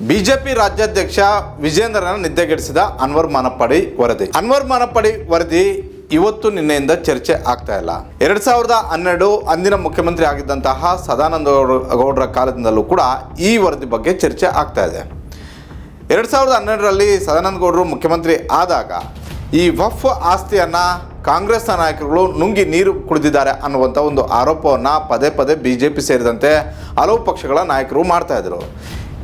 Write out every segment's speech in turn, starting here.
BJP ರಾಜ್ಯಾಧ್ಯಕ್ಷ ವಿಜೇಂದ್ರನ ನಿದ್ದೆಗೆಡಿಸಿದ ಅನ್ವರ್ ಮಾನಪ್ಪಾಡಿ ವರದಿ. ಅನ್ವರ್ ಮಾನಪ್ಪಾಡಿ ವರದಿ ಇವತ್ತು ನಿನ್ನೆಯಿಂದ ಚರ್ಚೆ ಆಗ್ತಾ ಇಲ್ಲ. ಎರಡ್ ಸಾವಿರದ ಹನ್ನೆರಡು ಅಂದಿನ ಮುಖ್ಯಮಂತ್ರಿ ಆಗಿದ್ದಂತಹ ಸದಾನಂದ ಗೌಡ- ಗೌಡರ ಕಾಲದಿಂದಲೂ ಕೂಡ ಈ ವರದಿ ಬಗ್ಗೆ ಚರ್ಚೆ ಆಗ್ತಾ ಇದೆ. ಎರಡು ಸಾವಿರದ ಹನ್ನೆರಡರಲ್ಲಿ ಸದಾನಂದ ಗೌಡರು ಮುಖ್ಯಮಂತ್ರಿ ಆದಾಗ ಈ ವಫ್ ಆಸ್ತಿಯನ್ನು ಕಾಂಗ್ರೆಸ್ನ ನಾಯಕರುಗಳು ನುಂಗಿ ನೀರು ಕುಡಿದಿದ್ದಾರೆ ಅನ್ನುವಂಥ ಒಂದು ಆರೋಪವನ್ನು ಪದೇ ಪದೇ ಬಿ ಜೆ ಪಿ ಸೇರಿದಂತೆ ಹಲವು ಪಕ್ಷಗಳ ನಾಯಕರು ಮಾಡ್ತಾ ಇದ್ರು.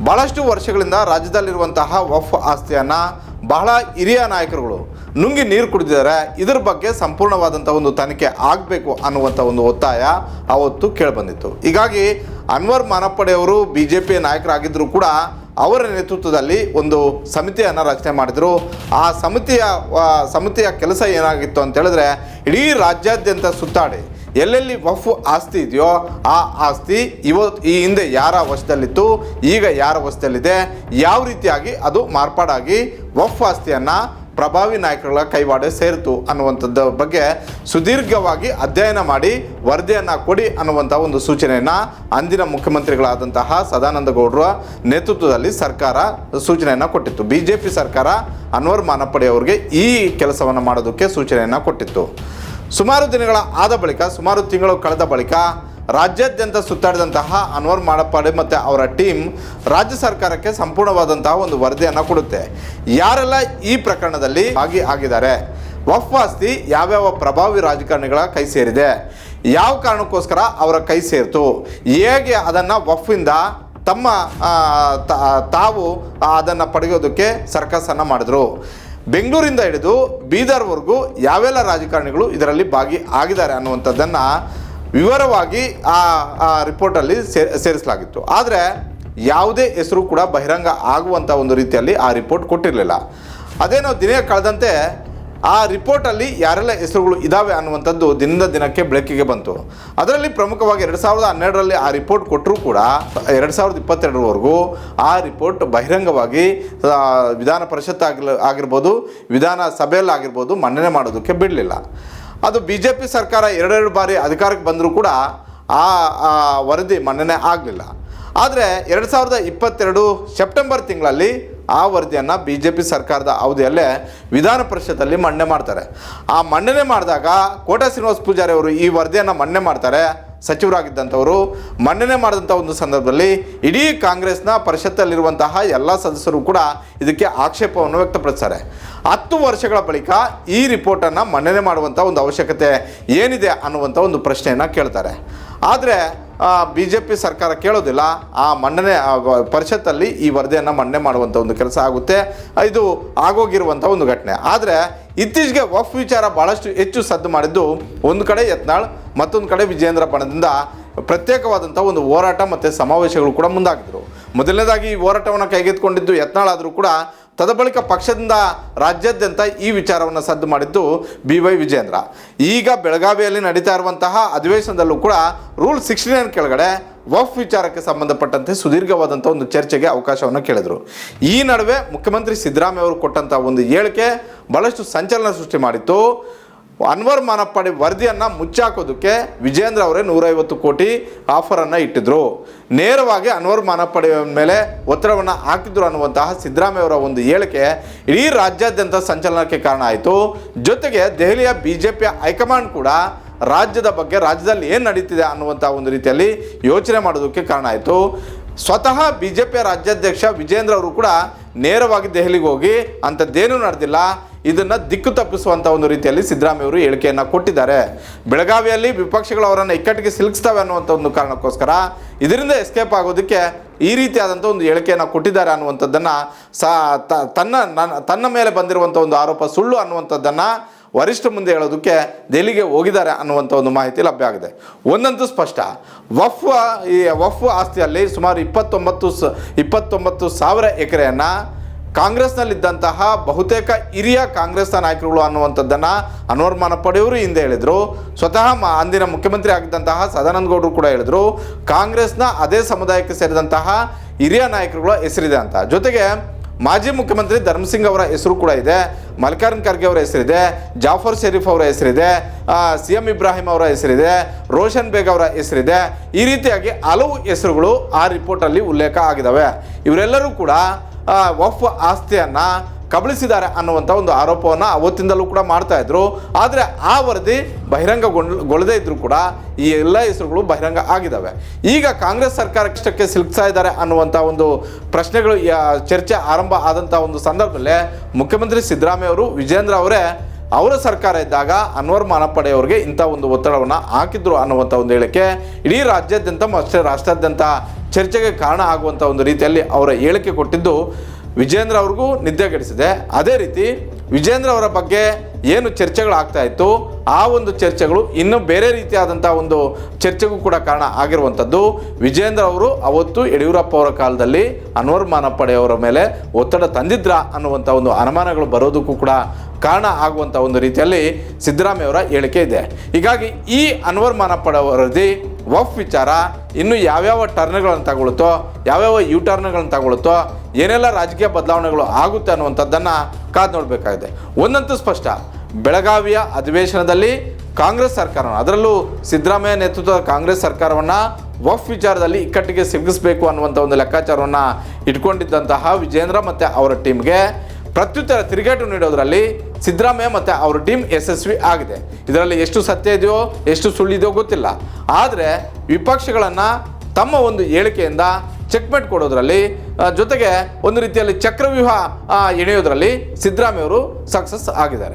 ಭಾಳಷ್ಟು ವರ್ಷಗಳಿಂದ ರಾಜ್ಯದಲ್ಲಿರುವಂತಹ ವಫ್ ಆಸ್ತಿಯನ್ನು ಬಹಳ ಹಿರಿಯ ನಾಯಕರುಗಳು ನುಂಗಿ ನೀರು ಕುಡಿದಿದ್ದಾರೆ. ಇದರ ಬಗ್ಗೆ ಸಂಪೂರ್ಣವಾದಂಥ ಒಂದು ತನಿಖೆ ಆಗಬೇಕು ಅನ್ನುವಂಥ ಒಂದು ಒತ್ತಾಯ ಅವತ್ತು ಕೇಳಿಬಂದಿತ್ತು. ಹೀಗಾಗಿ ಅನ್ವರ್ ಮಾನಪ್ಪಡೆಯವರು ಬಿ ಜೆ ಪಿ ನಾಯಕರಾಗಿದ್ದರೂ ಕೂಡ ಅವರ ನೇತೃತ್ವದಲ್ಲಿ ಒಂದು ಸಮಿತಿಯನ್ನು ರಚನೆ ಮಾಡಿದರು. ಆ ಸಮಿತಿಯ ಸಮಿತಿಯ ಕೆಲಸ ಏನಾಗಿತ್ತು ಅಂತ ಹೇಳಿದ್ರೆ, ಇಡೀ ರಾಜ್ಯಾದ್ಯಂತ ಸುತ್ತಾಡಿ ಎಲ್ಲೆಲ್ಲಿ ವಫ್ ಆಸ್ತಿ ಇದೆಯೋ ಆ ಆಸ್ತಿ ಇವತ್ತು ಈ ಹಿಂದೆ ಯಾರ ವಶದಲ್ಲಿತ್ತು, ಈಗ ಯಾರ ವಶದಲ್ಲಿದೆ, ಯಾವ ರೀತಿಯಾಗಿ ಅದು ಮಾರ್ಪಾಡಾಗಿ ವಫ್ ಆಸ್ತಿಯನ್ನು ಪ್ರಭಾವಿ ನಾಯಕರುಗಳ ಕೈವಾಡ ಸೇರಿತು ಅನ್ನುವಂಥದ್ದು ಬಗ್ಗೆ ಸುದೀರ್ಘವಾಗಿ ಅಧ್ಯಯನ ಮಾಡಿ ವರದಿಯನ್ನು ಕೊಡಿ ಅನ್ನುವಂಥ ಒಂದು ಸೂಚನೆಯನ್ನು ಅಂದಿನ ಮುಖ್ಯಮಂತ್ರಿಗಳಾದಂತಹ ಸದಾನಂದ ಗೌಡರ ನೇತೃತ್ವದಲ್ಲಿ ಸರ್ಕಾರ ಸೂಚನೆಯನ್ನು ಕೊಟ್ಟಿತ್ತು. ಬಿ ಜೆ ಪಿ ಸರ್ಕಾರ ಅನ್ವರ್ ಮಾನಪ್ಪಡಿ ಅವರಿಗೆ ಈ ಕೆಲಸವನ್ನು ಮಾಡೋದಕ್ಕೆ ಸೂಚನೆಯನ್ನು ಕೊಟ್ಟಿತ್ತು. ಸುಮಾರು ದಿನಗಳ ಆದ ಬಳಿಕ, ಸುಮಾರು ತಿಂಗಳು ಕಳೆದ ಬಳಿಕ ರಾಜ್ಯಾದ್ಯಂತ ಸುತ್ತಾಡಿದಂತಹ ಅನ್ವರ್ ಮಾಡಪ್ಪಾಡಿ ಮತ್ತು ಅವರ ಟೀಮ್ ರಾಜ್ಯ ಸರ್ಕಾರಕ್ಕೆ ಸಂಪೂರ್ಣವಾದಂತಹ ಒಂದು ವರದಿಯನ್ನು ಕೊಡುತ್ತೆ. ಯಾರೆಲ್ಲ ಈ ಪ್ರಕರಣದಲ್ಲಿ ಭಾಗಿ ಆಗಿದ್ದಾರೆ? ವಫ್ ಆಸ್ತಿ ಯಾವ್ಯಾವ ಪ್ರಭಾವಿ ರಾಜಕಾರಣಿಗಳ ಕೈ ಸೇರಿದೆ? ಯಾವ ಕಾರಣಕ್ಕೋಸ್ಕರ ಅವರ ಕೈ ಸೇರಿತು? ಹೇಗೆ ಅದನ್ನು ವಫ್ಫಿಂದ ತಮ್ಮ ತಾವು ಅದನ್ನು ಪಡೆಯೋದಕ್ಕೆ ಸರ್ಕಸನ್ನು ಮಾಡಿದ್ರು? ಬೆಂಗಳೂರಿಂದ ಹಿಡಿದು ಬೀದರ್ವರೆಗೂ ಯಾವೆಲ್ಲ ರಾಜಕಾರಣಿಗಳು ಇದರಲ್ಲಿ ಭಾಗಿ ಆಗಿದ್ದಾರೆ ಅನ್ನುವಂಥದ್ದನ್ನು ವಿವರವಾಗಿ ಆ ಆ ರಿಪೋರ್ಟಲ್ಲಿ ಸೇರಿಸಲಾಗಿತ್ತು. ಆದರೆ ಯಾವುದೇ ಹೆಸರು ಕೂಡ ಬಹಿರಂಗ ಆಗುವಂಥ ಒಂದು ರೀತಿಯಲ್ಲಿ ಆ ರಿಪೋರ್ಟ್ ಕೊಟ್ಟಿರಲಿಲ್ಲ. ಅದೇನೋ ದಿನ ಕಳೆದಂತೆ ಆ ರಿಪೋರ್ಟಲ್ಲಿ ಯಾರೆಲ್ಲ ಹೆಸರುಗಳು ಇದ್ದಾವೆ ಅನ್ನುವಂಥದ್ದು ದಿನದ ದಿನಕ್ಕೆ ಬೆಳಕಿಗೆ ಬಂತು. ಅದರಲ್ಲಿ ಪ್ರಮುಖವಾಗಿ ಎರಡು ಸಾವಿರದ ಹನ್ನೆರಡರಲ್ಲಿ ಆ ರಿಪೋರ್ಟ್ ಕೊಟ್ಟರೂ ಕೂಡ, ಎರಡು ಸಾವಿರದ ಇಪ್ಪತ್ತೆರಡರವರೆಗೂ ಆ ರಿಪೋರ್ಟ್ ಬಹಿರಂಗವಾಗಿ ವಿಧಾನ ಪರಿಷತ್ ಆಗಿಲ್, ಆಗಿರ್ಬೋದು, ವಿಧಾನ ಸಭೆಯಲ್ಲಾಗಿರ್ಬೋದು ಮನ್ನಣೆ ಮಾಡೋದಕ್ಕೆ ಬಿಡಲಿಲ್ಲ. ಅದು ಬಿ ಜೆ ಪಿ ಸರ್ಕಾರ ಎರಡೆರಡು ಬಾರಿ ಅಧಿಕಾರಕ್ಕೆ ಬಂದರೂ ಕೂಡ ಆ ವರದಿ ಮನ್ನಣೆ ಆಗಲಿಲ್ಲ. ಆದರೆ ಎರಡು ಸಾವಿರದ ಇಪ್ಪತ್ತೆರಡು ಸೆಪ್ಟೆಂಬರ್ ತಿಂಗಳಲ್ಲಿ ಆ ವರದಿಯನ್ನು ಬಿ ಜೆ ಪಿ ಸರ್ಕಾರದ ಅವಧಿಯಲ್ಲೇ ವಿಧಾನ ಪರಿಷತ್ತಲ್ಲಿ ಮಂಡನೆ ಮಾಡ್ತಾರೆ. ಆ ಮಂಡನೆ ಮಾಡಿದಾಗ ಕೋಟಾ ಶ್ರೀನಿವಾಸ ಪೂಜಾರಿ ಅವರು ಈ ವರದಿಯನ್ನು ಮಂಡನೆ ಮಾಡ್ತಾರೆ, ಸಚಿವರಾಗಿದ್ದಂಥವರು. ಮಂಡನೆ ಮಾಡಿದಂಥ ಒಂದು ಸಂದರ್ಭದಲ್ಲಿ ಇಡೀ ಕಾಂಗ್ರೆಸ್ನ ಪರಿಷತ್ತಲ್ಲಿರುವಂತಹ ಎಲ್ಲ ಸದಸ್ಯರು ಕೂಡ ಇದಕ್ಕೆ ಆಕ್ಷೇಪವನ್ನು ವ್ಯಕ್ತಪಡಿಸ್ತಾರೆ. ಹತ್ತು ವರ್ಷಗಳ ಬಳಿಕ ಈ ರಿಪೋರ್ಟನ್ನು ಮಂಡನೆ ಮಾಡುವಂಥ ಒಂದು ಅವಶ್ಯಕತೆ ಏನಿದೆ ಅನ್ನುವಂಥ ಒಂದು ಪ್ರಶ್ನೆಯನ್ನು ಕೇಳ್ತಾರೆ. ಆದರೆ ಬಿ ಜೆ ಪಿ ಸರ್ಕಾರ ಕೇಳೋದಿಲ್ಲ, ಆ ಮನ್ನಣೆ ಪರಿಷತ್ತಲ್ಲಿ ಈ ವರದಿಯನ್ನು ಮನ್ನಣೆ ಮಾಡುವಂಥ ಒಂದು ಕೆಲಸ ಆಗುತ್ತೆ. ಇದು ಆಗೋಗಿರುವಂಥ ಒಂದು ಘಟನೆ. ಆದರೆ ಇತ್ತೀಚೆಗೆ ವಫ್ ವಿಚಾರ ಭಾಳಷ್ಟು ಹೆಚ್ಚು ಸದ್ದು ಮಾಡಿದ್ದು ಒಂದು ಕಡೆ ಯತ್ನಾಳ್, ಮತ್ತೊಂದು ಕಡೆ ವಿಜೇಂದ್ರ ಬಣದಿಂದ ಪ್ರತ್ಯೇಕವಾದಂಥ ಒಂದು ಹೋರಾಟ ಮತ್ತು ಸಮಾವೇಶಗಳು ಕೂಡ ಮುಂದಾಗಿದ್ದರು ಮೊದಲನೇದಾಗಿ ಈ ಹೋರಾಟವನ್ನು ಕೈಗೆತ್ತಿಕೊಂಡಿದ್ದು ಯತ್ನಾಳ್ ಆದರೂ ಕೂಡ ತದಬಳಿಕ ಪಕ್ಷದಿಂದ ರಾಜ್ಯಾದ್ಯಂತ ಈ ವಿಚಾರವನ್ನು ಸದ್ದು ಮಾಡಿದ್ದು ಬಿ ವೈ ವಿಜೇಂದ್ರ ಈಗ ಬೆಳಗಾವಿಯಲ್ಲಿ ನಡೀತಾ ಇರುವಂತಹ ಅಧಿವೇಶನದಲ್ಲೂ ಕೂಡ ರೂಲ್ ಸಿಕ್ಸ್ಟಿ ನೈನ್ ಕೆಳಗಡೆ ವಫ್ ವಿಚಾರಕ್ಕೆ ಸಂಬಂಧಪಟ್ಟಂತೆ ಸುದೀರ್ಘವಾದಂಥ ಒಂದು ಚರ್ಚೆಗೆ ಅವಕಾಶವನ್ನು ಕೇಳಿದರು. ಈ ನಡುವೆ ಮುಖ್ಯಮಂತ್ರಿ ಸಿದ್ದರಾಮಯ್ಯ ಅವರು ಕೊಟ್ಟಂಥ ಒಂದು ಹೇಳಿಕೆ ಬಹಳಷ್ಟು ಸಂಚಲನ ಸೃಷ್ಟಿ ಮಾಡಿತ್ತು. ಅನ್ವರ್ ಮಾನಪ್ಪಾಡಿ ವರದಿಯನ್ನು ಮುಚ್ಚಾಕೋದಕ್ಕೆ ವಿಜೇಂದ್ರ ಅವರೇ ನೂರೈವತ್ತು ಕೋಟಿ ಆಫರನ್ನು ಇಟ್ಟಿದ್ರು. ನೇರವಾಗಿ ಅನ್ವರ್ ಮಾನಪ್ಪಾಡಿ ಮೇಲೆ ಒತ್ತಡವನ್ನು ಹಾಕಿದ್ರು ಅನ್ನುವಂತಹ ಸಿದ್ದರಾಮಯ್ಯ ಅವರ ಒಂದು ಹೇಳಿಕೆ ಇಡೀ ರಾಜ್ಯಾದ್ಯಂತ ಸಂಚಲನಕ್ಕೆ ಕಾರಣ ಆಯಿತು. ಜೊತೆಗೆ ದೆಹಲಿಯ ಬಿ ಜೆ ಪಿಯ ಹೈಕಮಾಂಡ್ ಕೂಡ ರಾಜ್ಯದ ಬಗ್ಗೆ ರಾಜ್ಯದಲ್ಲಿ ಏನು ನಡೀತಿದೆ ಅನ್ನುವಂಥ ಒಂದು ರೀತಿಯಲ್ಲಿ ಯೋಚನೆ ಮಾಡೋದಕ್ಕೆ ಕಾರಣ ಆಯಿತು. ಸ್ವತಃ ಬಿ ಜೆ ಪಿಯ ರಾಜ್ಯಾಧ್ಯಕ್ಷ ವಿಜೇಂದ್ರ ಅವರು ಕೂಡ ನೇರವಾಗಿ ದೆಹಲಿಗೆ ಹೋಗಿ ಅಂಥದ್ದೇನೂ ನಡೆದಿಲ್ಲ. ಇದನ್ನು ದಿಕ್ಕು ತಪ್ಪಿಸುವಂಥ ಒಂದು ರೀತಿಯಲ್ಲಿ ಸಿದ್ದರಾಮಯ್ಯ ಅವರು ಹೇಳಿಕೆಯನ್ನು ಕೊಟ್ಟಿದ್ದಾರೆ. ಬೆಳಗಾವಿಯಲ್ಲಿ ವಿಪಕ್ಷಗಳು ಅವರನ್ನು ಇಕ್ಕಟ್ಟಿಗೆ ಸಿಲುಕಿಸ್ತವೆ ಅನ್ನುವಂಥ ಒಂದು ಕಾರಣಕ್ಕೋಸ್ಕರ ಇದರಿಂದ ಎಸ್ಕೇಪ್ ಆಗೋದಕ್ಕೆ ಈ ರೀತಿಯಾದಂಥ ಒಂದು ಹೇಳಿಕೆಯನ್ನು ಕೊಟ್ಟಿದ್ದಾರೆ ಅನ್ನುವಂಥದ್ದನ್ನು ಸಾ ತನ್ನ ತನ್ನ ಮೇಲೆ ಬಂದಿರುವಂಥ ಒಂದು ಆರೋಪ ಸುಳ್ಳು ಅನ್ನುವಂಥದ್ದನ್ನು ವರಿಷ್ಠ ಮುಂದೆ ಹೇಳೋದಕ್ಕೆ ದೆಹಲಿಗೆ ಹೋಗಿದ್ದಾರೆ ಅನ್ನುವಂಥ ಒಂದು ಮಾಹಿತಿ ಲಭ್ಯ ಆಗಿದೆ. ಒಂದಂತೂ ಸ್ಪಷ್ಟ. ವಫ್, ಈ ವಫ್ ಆಸ್ತಿಯಲ್ಲಿ ಸುಮಾರು ಇಪ್ಪತ್ತೊಂಬತ್ತು ಸ, ಇಪ್ಪತ್ತೊಂಬತ್ತು ಸಾವಿರ ಎಕರೆಯನ್ನು ಕಾಂಗ್ರೆಸ್ನಲ್ಲಿದ್ದಂತಹ ಬಹುತೇಕ ಹಿರಿಯ ಕಾಂಗ್ರೆಸ್ನ ನಾಯಕರುಗಳು ಅನ್ನುವಂಥದ್ದನ್ನು ಅನ್ವರ್ ಪಡೆಯವರು ಹಿಂದೆ ಹೇಳಿದರು. ಸ್ವತಃ ಅಂದಿನ ಮುಖ್ಯಮಂತ್ರಿ ಆಗಿದ್ದಂತಹ ಸದಾನಂದ ಗೌಡರು ಕೂಡ ಹೇಳಿದರು, ಕಾಂಗ್ರೆಸ್ನ ಅದೇ ಸಮುದಾಯಕ್ಕೆ ಸೇರಿದಂತಹ ಹಿರಿಯ ನಾಯಕರುಗಳ ಹೆಸರಿದೆ ಅಂತ. ಜೊತೆಗೆ ಮಾಜಿ ಮುಖ್ಯಮಂತ್ರಿ ಧರ್ಮಸಿಂಗ್ ಅವರ ಹೆಸರು ಕೂಡ ಇದೆ, ಮಲ್ಲಿಕಾರ್ಜುನ್ ಖರ್ಗೆ ಅವರ ಹೆಸರಿದೆ, ಜಾಫರ್ ಶರೀಫ್ ಅವರ ಹೆಸರಿದೆ ಸಿ ಎಂ ಇಬ್ರಾಹಿಂ ಅವರ ಹೆಸರಿದೆ, ರೋಷನ್ ಬೇಗ್ ಅವರ ಹೆಸರಿದೆ. ಈ ರೀತಿಯಾಗಿ ಹಲವು ಹೆಸರುಗಳು ಆ ರಿಪೋರ್ಟಲ್ಲಿ ಉಲ್ಲೇಖ ಆಗಿದ್ದಾವೆ ಇವರೆಲ್ಲರೂ ಕೂಡ ವಫ್ ಆಸ್ತಿಯನ್ನು ಕಬಳಿಸಿದ್ದಾರೆ ಅನ್ನುವಂಥ ಒಂದು ಆರೋಪವನ್ನು ಅವತ್ತಿಂದಲೂ ಕೂಡ ಮಾಡ್ತಾ ಇದ್ರು. ಆದರೆ ಆ ವರದಿ ಬಹಿರಂಗಗೊಳ್ಳದೇ ಇದ್ದರೂ ಕೂಡ ಈ ಎಲ್ಲ ಹೆಸರುಗಳು ಬಹಿರಂಗ ಆಗಿದ್ದಾವೆ ಈಗ ಕಾಂಗ್ರೆಸ್ ಸರ್ಕಾರ ಇಷ್ಟಕ್ಕೆ ಸಿಲುಕ್ತಾ ಇದ್ದಾರೆ ಅನ್ನುವಂಥ ಒಂದು ಪ್ರಶ್ನೆಗಳು ಚರ್ಚೆ ಆರಂಭ ಆದಂಥ ಒಂದು ಸಂದರ್ಭದಲ್ಲೇ ಮುಖ್ಯಮಂತ್ರಿ ಸಿದ್ದರಾಮಯ್ಯ ಅವರು ವಿಜೇಂದ್ರ ಅವರೇ ಅವರ ಸರ್ಕಾರ ಇದ್ದಾಗ ಅನ್ವರ್ ಮಾನಪ್ಪಡೆ ಅವರಿಗೆ ಇಂಥ ಒಂದು ಒತ್ತಡವನ್ನು ಹಾಕಿದ್ರು ಅನ್ನುವಂಥ ಒಂದು ಹೇಳಿಕೆ ಇಡೀ ರಾಜ್ಯಾದ್ಯಂತ ಮತ್ತು ರಾಷ್ಟ್ರಾದ್ಯಂತ ಚರ್ಚೆಗೆ ಕಾರಣ ಆಗುವಂಥ ಒಂದು ರೀತಿಯಲ್ಲಿ ಅವರ ಹೇಳಿಕೆ ಕೊಟ್ಟಿದ್ದು ವಿಜೇಂದ್ರ ಅವ್ರಿಗೂ ನಿದ್ದೆಗೆಡಿಸಿದೆ ಅದೇ ರೀತಿ ವಿಜೇಂದ್ರ ಅವರ ಬಗ್ಗೆ ಏನು ಚರ್ಚೆಗಳು ಆಗ್ತಾ ಇತ್ತು, ಆ ಒಂದು ಚರ್ಚೆಗಳು ಇನ್ನೂ ಬೇರೆ ರೀತಿಯಾದಂಥ ಒಂದು ಚರ್ಚೆಗೂ ಕೂಡ ಕಾರಣ ಆಗಿರುವಂಥದ್ದು ವಿಜೇಂದ್ರ ಅವರು ಅವತ್ತು ಯಡಿಯೂರಪ್ಪ ಅವರ ಕಾಲದಲ್ಲಿ ಅನ್ವರ್ ಮಾನಪ್ಪಡೆಯವರ ಮೇಲೆ ಒತ್ತಡ ತಂದಿದ್ರ ಅನ್ನುವಂಥ ಒಂದು ಅನುಮಾನಗಳು ಬರೋದಕ್ಕೂ ಕೂಡ ಕಾರಣ ಆಗುವಂಥ ಒಂದು ರೀತಿಯಲ್ಲಿ ಸಿದ್ದರಾಮಯ್ಯ ಅವರ ಹೇಳಿಕೆ ಇದೆ. ಹೀಗಾಗಿ ಈ ಅನ್ವರ್ ಮಾನಪ್ಪಡೆ ವರದಿ ವಫ್ ವಿಚಾರ ಇನ್ನು ಯಾವ್ಯಾವ ಟರ್ನ್ಗಳನ್ನು ತಗೊಳ್ಳುತ್ತೋ ಯಾವ್ಯಾವ ಯು ಟರ್ನ್ಗಳನ್ನು ತಗೊಳ್ಳುತ್ತೋ ಏನೆಲ್ಲ ರಾಜಕೀಯ ಬದಲಾವಣೆಗಳು ಆಗುತ್ತೆ ಅನ್ನುವಂಥದ್ದನ್ನು ಕಾದು ನೋಡಬೇಕಾಗಿದೆ. ಒಂದಂತೂ ಸ್ಪಷ್ಟ, ಬೆಳಗಾವಿಯ ಅಧಿವೇಶನದಲ್ಲಿ ಕಾಂಗ್ರೆಸ್ ಸರ್ಕಾರವನ್ನು, ಅದರಲ್ಲೂ ಸಿದ್ದರಾಮಯ್ಯ ನೇತೃತ್ವದ ಕಾಂಗ್ರೆಸ್ ಸರ್ಕಾರವನ್ನು ವಫ್ ವಿಚಾರದಲ್ಲಿ ಇಕ್ಕಟ್ಟಿಗೆ ಸಿಗಿಸಬೇಕು ಅನ್ನುವಂಥ ಒಂದು ಲೆಕ್ಕಾಚಾರವನ್ನು ಇಟ್ಕೊಂಡಿದ್ದಂತಹ ವಿಜೇಂದ್ರ ಮತ್ತು ಅವರ ಟೀಮ್ಗೆ ಪ್ರತ್ಯುತ್ತರ ತಿರುಗೇಟು ನೀಡೋದರಲ್ಲಿ ಸಿದ್ದರಾಮಯ್ಯ ಮತ್ತು ಅವ್ರ ಟೀಮ್ ಯಶಸ್ವಿ ಆಗಿದೆ. ಇದರಲ್ಲಿ ಎಷ್ಟು ಸತ್ಯ ಇದೆಯೋ, ಎಷ್ಟು ಸುಳ್ಳಿದೆಯೋ ಗೊತ್ತಿಲ್ಲ. ಆದರೆ ವಿಪಕ್ಷಗಳನ್ನು ತಮ್ಮ ಒಂದು ಹೇಳಿಕೆಯಿಂದ ಚೆಕ್ಮೆಟ್ ಕೊಡೋದ್ರಲ್ಲಿ ಜೊತೆಗೆ ಒಂದು ರೀತಿಯಲ್ಲಿ ಚಕ್ರವ್ಯೂಹ ಎಣೆಯೋದ್ರಲ್ಲಿ ಸಿದ್ದರಾಮಯ್ಯವರು ಸಕ್ಸಸ್ ಆಗಿದ್ದಾರೆ.